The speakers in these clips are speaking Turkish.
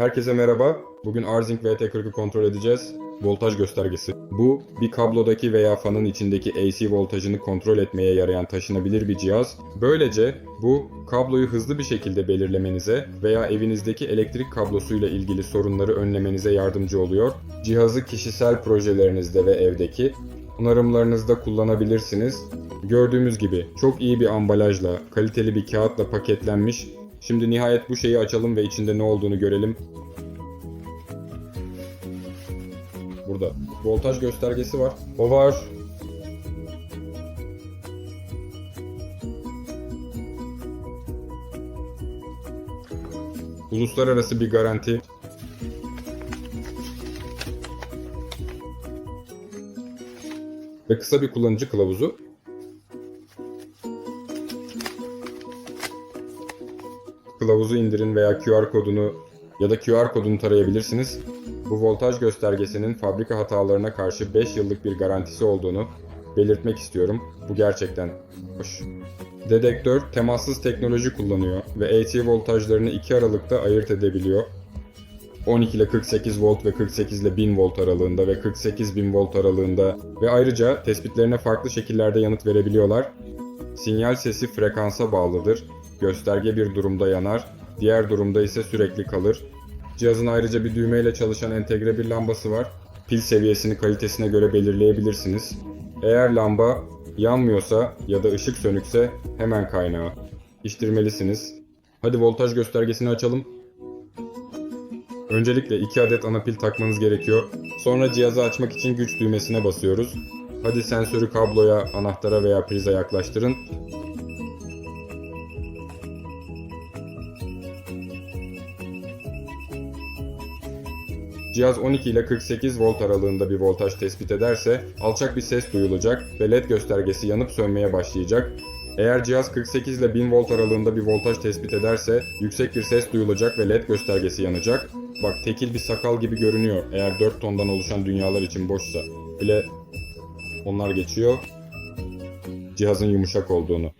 Herkese merhaba. Bugün Arzink VT40'ı kontrol edeceğiz. Voltaj göstergesi. Bu bir kablodaki veya fanın içindeki AC voltajını kontrol etmeye yarayan taşınabilir bir cihaz. Böylece bu kabloyu hızlı bir şekilde belirlemenize veya evinizdeki elektrik kablosuyla ilgili sorunları önlemenize yardımcı oluyor. Cihazı kişisel projelerinizde ve evdeki onarımlarınızda kullanabilirsiniz. Gördüğümüz gibi çok iyi bir ambalajla, kaliteli bir kağıtla paketlenmiş. Şimdi nihayet bu şeyi açalım ve içinde ne olduğunu görelim. Burada voltaj göstergesi var. O var. Uluslararası bir garanti. Ve kısa bir kullanıcı kılavuzu. Kılavuzu indirin veya QR kodunu ya da QR kodunu tarayabilirsiniz. Bu voltaj göstergesinin fabrika hatalarına karşı 5 yıllık bir garantisi olduğunu belirtmek istiyorum. Bu gerçekten hoş. Dedektör temassız teknoloji kullanıyor ve AC voltajlarını iki aralıkta ayırt edebiliyor. 12 ile 48 volt ve 48 ile 1000 volt aralığında ve 48 bin volt aralığında ve ayrıca tespitlerine farklı şekillerde yanıt verebiliyorlar. Sinyal sesi frekansa bağlıdır. Gösterge bir durumda yanar, diğer durumda ise sürekli kalır. Cihazın ayrıca bir düğmeyle çalışan entegre bir lambası var. Pil seviyesini kalitesine göre belirleyebilirsiniz. Eğer lamba yanmıyorsa ya da ışık sönükse hemen kaynağı. İştirmelisiniz. Hadi voltaj göstergesini açalım. Öncelikle 2 adet ana pil takmanız gerekiyor. Sonra cihazı açmak için güç düğmesine basıyoruz. Hadi sensörü kabloya, anahtara veya prize yaklaştırın. Cihaz 12 ile 48 volt aralığında bir voltaj tespit ederse alçak bir ses duyulacak ve led göstergesi yanıp sönmeye başlayacak. Eğer cihaz 48 ile 1000 volt aralığında bir voltaj tespit ederse yüksek bir ses duyulacak ve led göstergesi yanacak. Bak tekil bir sakal gibi görünüyor eğer 4 tondan oluşan dünyalar için boşsa. Bile onlar geçiyor. Cihazın yumuşak olduğunu.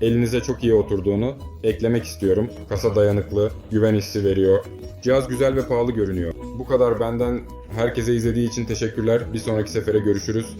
Elinize çok iyi oturduğunu eklemek istiyorum. Kasa dayanıklı, güven hissi veriyor. Cihaz güzel ve pahalı görünüyor. Bu kadar benden herkese izlediği için teşekkürler. Bir sonraki sefere görüşürüz.